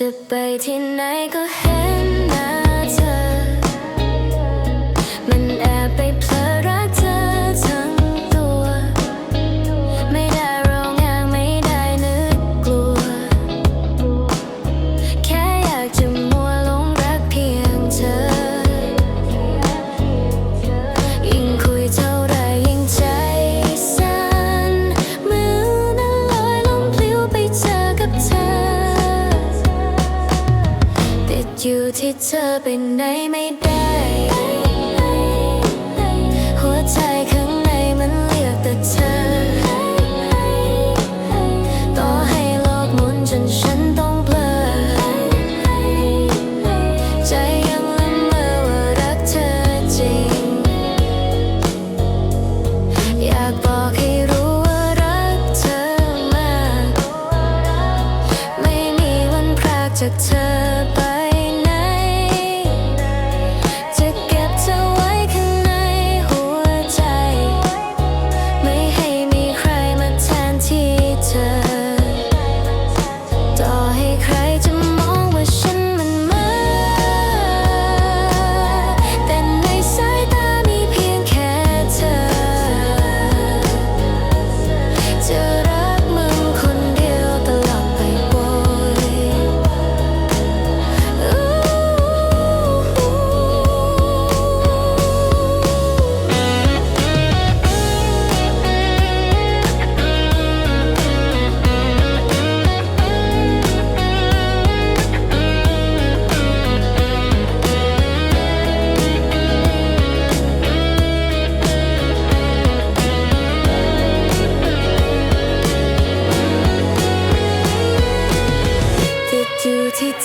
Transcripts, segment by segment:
จะไปที่ไหนก็เห็นนะ อยู่ที่เธอไปไหนไม่ได้ หัวใจข้างในมันเรียกแต่เธอ ต่อให้โลกหมุนจนฉันต้องเบลอ ใจยังละเมอว่ารักเธอจริง อยากบอกให้รู้ว่ารักเธอมาก ไม่มีวันพรากจากเธอ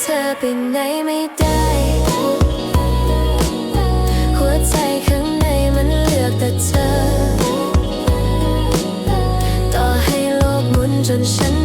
เธอไปไหนไม่ได้ หัวใจข้างในมันเลือกแต่เธอ ต่อให้โลกหมุนจนฉัน